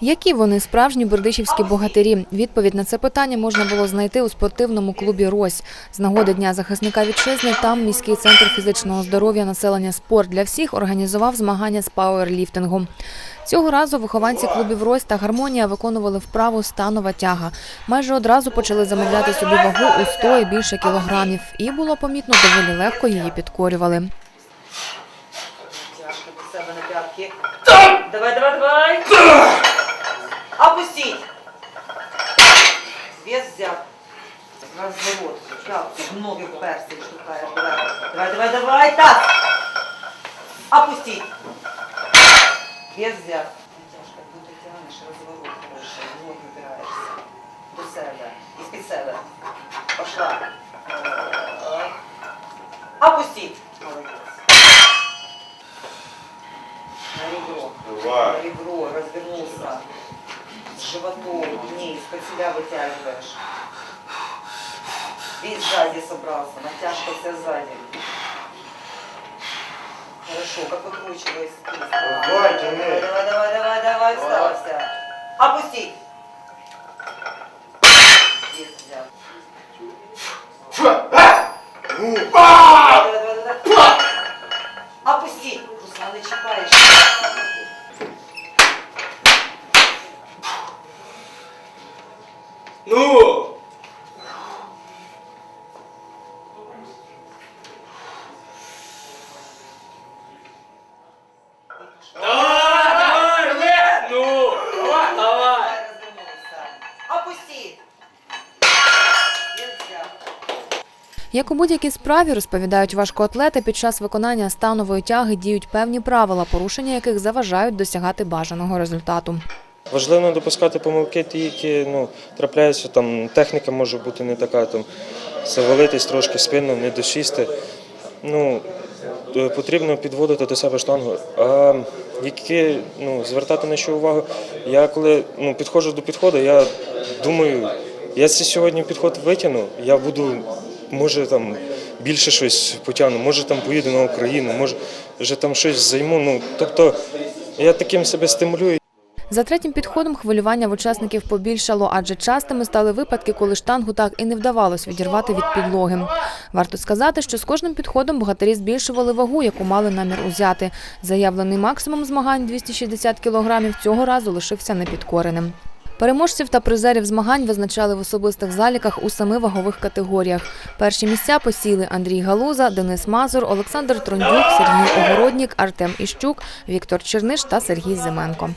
Які вони справжні бердичівські богатирі? Відповідь на це питання можна було знайти у спортивному клубі Рось. З нагоди Дня захисника вітчизни там міський центр фізичного здоров'я населення спорт для всіх організував змагання з пауерліфтингу. Цього разу вихованці клубів Рось та Гармонія виконували вправу станова тяга. Майже одразу почали замовляти собі вагу у 100 і більше кілограмів, і було помітно, доволі легко її підкорювали. Давай, давай, давай. Опустить. Вес взят. Разворот. В ноги вперся и штукаешь. Давай, давай, давай, давай. Так. Опустить. Вес взят. Тяжко, как будто тянешь, разворот хороший. Ноги упираешься. До себя. Из-під себе. Пошла. Опустить. Молодец. На ребро. На ребро, развернулся. С животом вниз, под себя вытягиваешь. Весь сзади собрался, натяжка вся сзади. Хорошо, как выкручивай спину. Давай. Давай, давай, давай, давай, встала вся. Опусти. Вес взял. Ну, ну! Давай, давай, ну, давай, давай. Давай. Опусти. Як у будь-якій справі, розповідають важкоатлети, під час виконання станової тяги діють певні правила, порушення яких заважають досягати бажаного результату. Важливо не допускати помилки, ті, які ну, трапляються, там техніка може бути не така, там завалитись трошки спину, не досісти. Ну, е, потрібно підводити до себе штангу. А які ну, звертати на що увагу? Я коли ну, підходжу до підходу, я думаю, я сьогодні підход витягну, я буду, може там більше щось потягну, може там поїду на Україну, може вже там щось займу. Ну, тобто я таким себе стимулюю. За третім підходом хвилювання в учасників побільшало, адже частими стали випадки, коли штангу так і не вдавалось відірвати від підлоги. Варто сказати, що з кожним підходом богатирі збільшували вагу, яку мали намір узяти. Заявлений максимум змагань 260 кілограмів цього разу лишився непідкореним. Переможців та призерів змагань визначали в особистих заліках у семи вагових категоріях. Перші місця посіли Андрій Галуза, Денис Мазур, Олександр Трондюк, Сергій Огороднік, Артем Іщук, Віктор Черниш та Сергій Зименко.